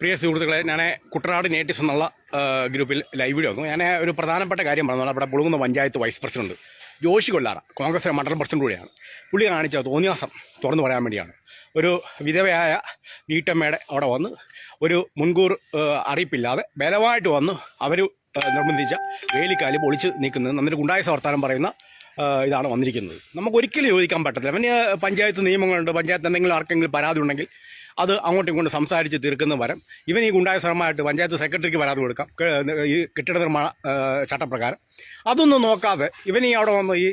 പ്രിയ സുഹൃത്തുക്കളെ ഞാൻ കുട്ടനാട് നേറ്റീവ്സ് എന്നുള്ള ഗ്രൂപ്പിൽ ലൈവ് വീഡിയോ നോക്കും ഞാൻ ഒരു പ്രധാനപ്പെട്ട കാര്യം പറഞ്ഞു അവിടെ പുളുങ്ങുന്ന പഞ്ചായത്ത് വൈസ് പ്രസിഡന്റ് ജോഷി കൊള്ളാറ കോൺഗ്രസ് മണ്ഡലം പ്രസിഡന്റ് കൂടിയാണ്. പുള്ളി കാണിച്ച തോന്നിയാസം തുറന്നു പറയാൻ വേണ്ടിയാണ്. ഒരു വിധവയായ വീട്ടമ്മയുടെ അവിടെ വന്ന് ഒരു മുൻകൂർ അറിയിപ്പില്ലാതെ ബലമായിട്ട് വന്ന് അവർ നിർബന്ധിച്ച വേലിക്കാലി പൊളിച്ച് നീക്കുന്നത് നന്നൊരു ഗുണ്ടായ വർത്താനം പറയുന്ന ഇതാണ് വന്നിരിക്കുന്നത്. നമുക്ക് ഒരിക്കലും യോജിക്കാൻ പറ്റത്തില്ല. പിന്നെ പഞ്ചായത്ത് നിയമങ്ങളുണ്ട്. പഞ്ചായത്ത് എന്തെങ്കിലും ആർക്കെങ്കിലും പരാതി ഉണ്ടെങ്കിൽ അത് അങ്ങോട്ടും ഇങ്ങോട്ടും സംസാരിച്ച് തീർക്കുന്ന വരം. ഇവൻ ഈ ഗുണ്ടായ ശ്രമമായിട്ട് പഞ്ചായത്ത് സെക്രട്ടറിക്ക് പരാതി കൊടുക്കാം. ഈ കെട്ടിട നിർമ്മാണ ചട്ടപ്രകാരം. അതൊന്നും നോക്കാതെ ഇവൻ ഈ അവിടെ വന്ന് ഈ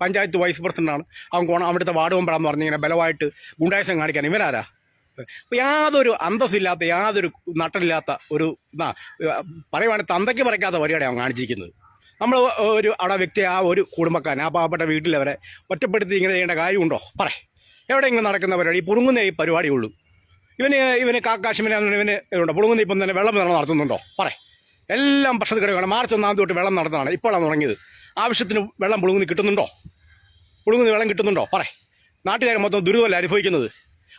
പഞ്ചായത്ത് വൈസ് പ്രസിഡന്റാണ്. അവൻ കോണം അവിടുത്തെ വാർഡ് മെമ്പറാന്ന് പറഞ്ഞിങ്ങനെ ബലമായിട്ട് ഗുണ്ടായസം കാണിക്കാൻ. ഇവനാരാ യാതൊരു അന്തസ്സില്ലാത്ത യാതൊരു നട്ടലില്ലാത്ത ഒരു പറയുവാണെങ്കിൽ തന്തയ്ക്ക് പറയ്ക്കാത്ത പരിപാടിയാണ് അവൻ കാണിച്ചിരിക്കുന്നത്. നമ്മൾ ഒരു അവിടെ വ്യക്തി ആ ഒരു കുടുംബക്കാരൻ ആ പാവപ്പെട്ട വീട്ടിലവരെ ഒറ്റപ്പെടുത്തി ഇങ്ങനെ ചെയ്യേണ്ട കാര്യമുണ്ടോ? പറ. എവിടെയെങ്കിലും നടക്കുന്ന പരിപാടി? ഈ പുറുങ്ങുന്ന ഈ പരിപാടിയുള്ളൂ. ഇവന് ഇവന് കാക്കാശിമിനെ ഇവന് ഉണ്ടോ പുളുങ്ങുന്ന ഇപ്പം തന്നെ വെള്ളം വിതരണം നടത്തുന്നുണ്ടോ? പറ. എല്ലാം പ്രശ്നത്തിൽ കിടക്കുകയാണ്. മാർച്ച് ഒന്നാം തൊട്ട് വെള്ളം നടന്നതാണ്. ഇപ്പോഴാണ് തുടങ്ങിയത്. ആവശ്യത്തിന് വെള്ളം പുളുങ്ങുന്ന കിട്ടുന്നുണ്ടോ? പുളുങ്ങുന്ന വെള്ളം കിട്ടുന്നുണ്ടോ? പറ. നാട്ടുകാർ മൊത്തം ദുരിതമല്ല അനുഭവിക്കുന്നത്?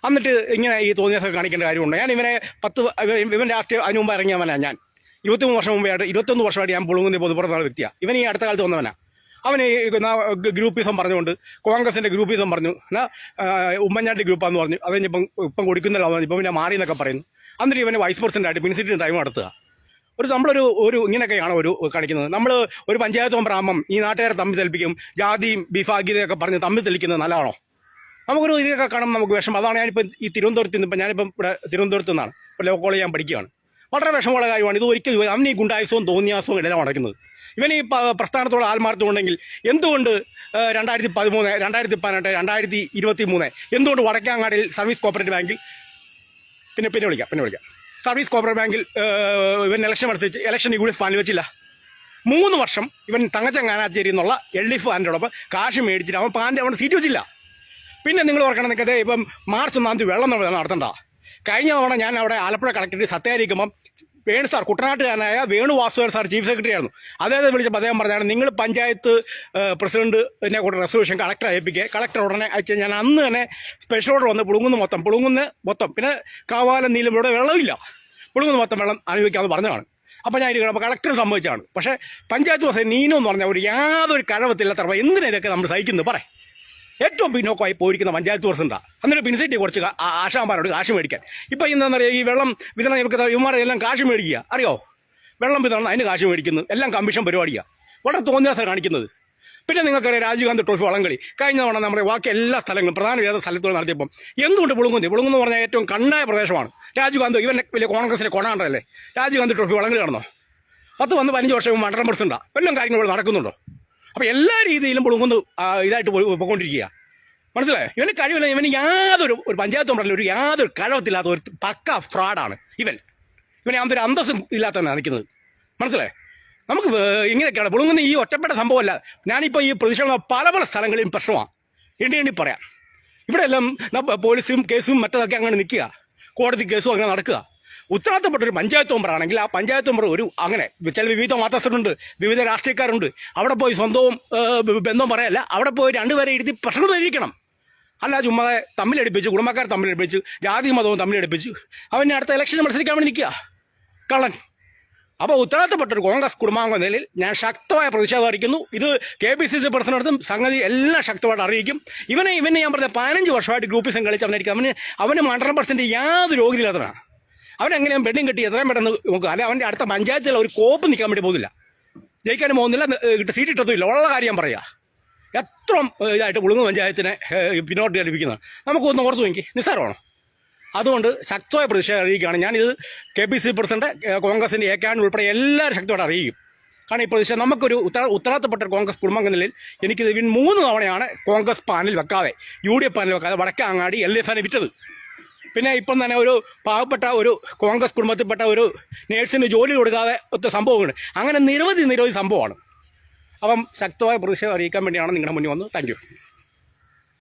എന്നിട്ട് ഇങ്ങനെ ഈ തോന്നിയാസൊക്കെ കാണിക്കേണ്ട കാര്യമുണ്ടോ? ഞാൻ ഇവനെ പത്ത് ഇവ- ഇവൻ രാഷ്ട്രീയം അതിന് മുമ്പ് ഇറങ്ങിയവനാണ് ഞാൻ. ഇരുപത്തിമൂന്ന് വർഷം മുമ്പായിട്ട് ഇരുപത്തൊന്ന് വർഷമായിട്ട് ഞാൻ പുളുങ്ങുന്ന പൊതുപ്പുറത്തുള്ള വ്യക്തിയാണ് ഇവൻ ഈ അടുത്ത കാലത്ത് വന്നവനാ. അവന് ഗ്രൂപ്പീസം പറഞ്ഞുകൊണ്ട് കോൺഗ്രസിന്റെ ഗ്രൂപ്പിസം പറഞ്ഞു എന്നാ ഉമ്മൻചാണ്ടി ഗ്രൂപ്പാന്ന് പറഞ്ഞു. അത് ഇപ്പം ഇപ്പം കൊടുക്കുന്നില്ല ഇപ്പം പിന്നെ മാറി എന്നൊക്കെ പറയുന്നു. എന്നിട്ട് ഇവന് വൈസ് പ്രസിഡന്റ് ആയിട്ട് പിൻസിറ്റിന് ടൈം നടത്തുക. ഒരു നമ്മളൊരു ഒരു ഇങ്ങനെയൊക്കെയാണ് ഒരു കാണിക്കുന്നത്. നമ്മൾ ഒരു പഞ്ചായത്ത് ബ്രാഹ്മം ഈ നാട്ടുകാരെ തമ്മിൽ തെളിപ്പിക്കും ജാതിയും ബിഫാഗ്യതയൊക്കെ പറഞ്ഞ് തമ്മിൽ തെളിക്കുന്നത് നല്ലതാണോ? നമുക്കൊരു ഇതൊക്കെ കാണുമ്പോൾ നമുക്ക് വിഷമം. അതാണ് ഞാനിപ്പോൾ ഈ തിരുവനന്തപുരത്ത് നിന്ന് ഇപ്പം ഞാനിപ്പം ഇവിടെ തിരുവനന്തപുരത്ത് നിന്നാണ്. ഇപ്പോൾ ലോ കോളേജ് ഞാൻ പഠിക്കുകയാണ് വളരെ വിഷമമുള്ള കാര്യമാണ്. ഇത് ഒരിക്കലും അവന് ഈ ഗുണ്ടായുസവും തോന്നിയാസവും ഇടയിൽ നടക്കുന്നത്. ഇവൻ ഈ പ്രസ്ഥാനത്തോടെ പ്രസ്ഥാനത്തോട് ആത്മാർത്ഥം ഉണ്ടെങ്കിൽ എന്തുകൊണ്ട് രണ്ടായിരത്തി പതിമൂന്ന് രണ്ടായിരത്തി പതിനെട്ട് രണ്ടായിരത്തി ഇരുപത്തി മൂന്ന് എന്തുകൊണ്ട് വടക്കാങ്ങാടിയിൽ സർവീസ് കോപ്പറേറ്റീവ് ബാങ്കിൽ പിന്നെ പിന്നെ വിളിക്കാം പിന്നെ വിളിക്കാം. സർവീസ് കോപ്പറേറ്റീവ് ബാങ്കിൽ ഇവൻ ഇലക്ഷൻ മത്സരിച്ച് ഇലക്ഷൻ യു ഡി എഫ് വെച്ചില്ല. മൂന്ന് വർഷം ഇവൻ തങ്ങച്ചങ്ങാനാച്ചേരി എന്നുള്ള എൽ ഡി എഫ് കാശ് മേടിച്ചിട്ട് അവൻ പാന്റെ അവൻ സീറ്റ് വെച്ചില്ല. പിന്നെ നിങ്ങൾ ഓർക്കണം നിൽക്കട്ടെ ഇപ്പം മാർച്ച് ഒന്നാം തീയതി വെള്ളം നട- നടത്തണ്ട. കഴിഞ്ഞ തവണ ഞാൻ അവിടെ ആലപ്പുഴ കളക്ടറേറ്റ് സത്യായിരിക്കുമ്പം Venu sir കുട്ടനാട്ടുകാരനായ Venu Vasudevan sir chief secretary ആയിരുന്നു. അദ്ദേഹത്തെ വിളിച്ചപ്പോൾ അദ്ദേഹം പറഞ്ഞാണ് നിങ്ങൾ പഞ്ചായത്ത് പ്രസിഡന്റിനെ കൂടെ റെസൊല്യൂഷൻ കളക്ടർ അയപ്പിക്കുക കളക്ടർ ഉടനെ അയച്ച് ഞാൻ അന്ന് തന്നെ സ്പെഷ്യൽ ഓർഡർ വന്ന് പുളുങ്ങുന്ന മൊത്തം. പുളുങ്ങുന്ന മൊത്തം. പിന്നെ കാവാലം നീലം ഇവിടെ വെള്ളമില്ല. പുളുങ്ങുന്ന മൊത്തം വെള്ളം അനുഭവിക്കാമെന്ന് പറഞ്ഞതാണ്. അപ്പോൾ ഞാൻ ഇരിക്കണം അപ്പോൾ കളക്ടർ സംഭവിച്ചാണ് പക്ഷേ പഞ്ചായത്ത് പ്രസിഡന്റ് നീനോ എന്ന് പറഞ്ഞാൽ ഒരു യാതൊരു കഴവത്തില്ലാത്ത എന്തിനാ ഇതൊക്കെ നമ്മൾ സഹിക്കുന്നത്? പറ. ഏറ്റവും പിന്നോക്കമായി പോയിരിക്കുന്ന പഞ്ചായത്ത് പ്രസിഡന്റാ. എന്നിട്ട് പിൻസൈറ്റി കുറച്ച് ആശാമാരോട് കാശ് മേടിക്കാൻ. ഇപ്പം എന്താ പറയുക ഈ വെള്ളം വിതരണം ഇവർക്ക് ഇവന്മാരെ എല്ലാം കാശ് മേടിക്കുക. അറിയോ? വെള്ളം വിതരണം അതിന് കാശ് മേടിക്കുന്നു. എല്ലാം കമ്മീഷൻ പരിപാടിയാണ് വളരെ തോന്നിയാസാണ് കാണിക്കുന്നത്. പിന്നെ നിങ്ങൾക്കറിയാം രാജീവ് ഗാന്ധി ട്രോഫി വള്ളംകളി. കഴിഞ്ഞ തവണ നമ്മുടെ ബാക്കി എല്ലാ സ്ഥലങ്ങളും പ്രധാന ഏത് സ്ഥലത്തോട് നടത്തിയപ്പം എന്തുകൊണ്ട് പുളുങ്ങുന്തി പുളുങ്ങുന്ന് പറഞ്ഞാൽ ഏറ്റവും കണ്ണായ പ്രദേശമാണ്. രാജീവ് ഗാന്ധി ഇവൻ വലിയ കോൺഗ്രസിലെ കൊണാണ്ടല്ലേ? രാജീവ് ഗാന്ധി ട്രോഫി വള്ളംകളി നടന്നോ? പത്ത് വന്ന് പതിനഞ്ച് വർഷം മണ്ഡലം പ്രസിഡന്റാ. എല്ലാം കാര്യങ്ങൾ ഇവിടെ നടക്കുന്നുണ്ടോ? അപ്പോൾ എല്ലാ രീതിയിലും പുളുങ്കുന്ന് ഇതായിട്ട് പോയി- പോയിക്കൊണ്ടിരിക്കുക മനസ്സിലായോ? ഇവന് കഴിവില്ല ഇവന് യാതൊരു ഒരു പഞ്ചായത്ത് മെമ്പറിൽ ഒരു യാതൊരു കഴിവത്തില്ലാത്ത ഒരു പക്ക ഫ്രോഡാണ് ഇവൻ. ഇവനെ യാതൊരു അന്തസ്സും ഇല്ലാത്തവനാണ് നിൽക്കുന്നത്. മനസ്സിലായോ? നമുക്ക് ഇങ്ങനെയൊക്കെയാണ് പുളുങ്ങുന്ന ഈ ഒറ്റപ്പെട്ട സംഭവമല്ല. ഞാനിപ്പോൾ ഈ പ്രതിഷേധം പല പല സ്ഥലങ്ങളിലും പ്രശ്നമാണ് എണ്ണി എണ്ണി പറയാം. ഇവിടെ എല്ലാം പോലീസും കേസും മറ്റതൊക്കെ അങ്ങനെ നിൽക്കുക. കോടതി കേസും അങ്ങനെ നടക്കുക. ഉത്തരവാദിത്തപ്പെട്ട ഒരു പഞ്ചായത്ത് മെമ്പറാണെങ്കിൽ ആ പഞ്ചായത്ത് മെമ്പർ ഒരു അങ്ങനെ ചില വിവിധ മതസ്ഥരുണ്ട് വിവിധ രാഷ്ട്രീയക്കാരുണ്ട്. അവിടെ പോയി സ്വന്തവും ബന്ധവും പറയല്ല. അവിടെ പോയി രണ്ടുപേരെ ഇരുത്തി പ്രശ്നം പരിഹരിക്കണം. അല്ല ചുമ്മാ തമ്മിലടിപ്പിച്ച് കുടുംബക്കാർ തമ്മിലടിപ്പിച്ച് ജാതി മതവും തമ്മിലടിപ്പിച്ച് അവനെ അടുത്ത ഇലക്ഷന് മത്സരിക്കാൻ വേണ്ടി നിൽക്കുക. കള്ളൻ. അപ്പോൾ ഉത്തരവാദിത്തപ്പെട്ട ഒരു കോൺഗ്രസ് കുടുംബാംഗം നിലയിൽ ഞാൻ ശക്തമായ പ്രതിഷേധം അറിയിക്കുന്നു. ഇത് കെ പി സി സി പ്രസിഡന്റും സംഗതി എല്ലാം ശക്തമായിട്ട് അറിയിക്കും. ഇവനെ ഇവനെ ഞാൻ പറഞ്ഞ പതിനഞ്ച് വർഷമായിട്ട് ഗ്രൂപ്പിസം കളിച്ച് അവനായിരിക്കും അവന് അവന് മണ്ഡലം പെർസെന്റ് യാതൊരു യോഗ്യതയില്ലാത്തവനാണ് അവൻ എങ്ങനെയാണ് പെണ്ണും കിട്ടി എത്രയും പെട്ടെന്ന് നോക്കുക? അല്ലെ അവന്റെ അടുത്ത പഞ്ചായത്തിൽ ഒരു കോപ്പ് നിൽക്കാൻ വേണ്ടി പോകുന്നില്ല. ജയിക്കാനും പോകുന്നില്ല സീറ്റ് കിട്ടത്തുമില്ല ഉള്ള കാര്യം പറയാ. എത്ര ഇതായിട്ട് ഉളുങ്ങ് പഞ്ചായത്തിനെ പിന്നോട്ട് ലഭിക്കുന്നത് നമുക്കൊന്ന് ഓർത്തു നോക്കി. നിസ്സാരമാണോ? അതുകൊണ്ട് ശക്തമായ പ്രതിഷേധം അറിയിക്കുകയാണ്. ഞാനിത് കെ പി സി പ്രസിഡന്റ് കോൺഗ്രസിന്റെ ഏക്കാണ്ട് ഉൾപ്പെടെ എല്ലാവരും ശക്തമായിട്ട് അറിയിക്കും. കാരണം ഈ പ്രതിഷേധം നമുക്കൊരു ഉത്തര ഉത്തരവാദിത്തപ്പെട്ട കോൺഗ്രസ് കുടുംബാംഗ നിലയിൽ എനിക്കിത് മൂന്ന് തവണയാണ് കോൺഗ്രസ് പാനൽ വെക്കാതെ യു ഡി എഫ് പാനൽ വെക്കാതെ വടക്കാങ്ങാടി എൽ എഫ് വിറ്റത്. പിന്നെ ഇപ്പം തന്നെ ഒരു പാവപ്പെട്ട ഒരു കോൺഗ്രസ് കുടുംബത്തിൽപ്പെട്ട ഒരു നേഴ്സിന് ജോലി കൊടുക്കാതെ ഒത്ത സംഭവമാണ്. അങ്ങനെ നിരവധി നിരവധി സംഭവമാണ്. അപ്പം ശക്തമായ പ്രതിഷേധം അറിയിക്കാൻ വേണ്ടിയാണ് നിങ്ങളുടെ മുന്നിൽ വന്നത്. താങ്ക്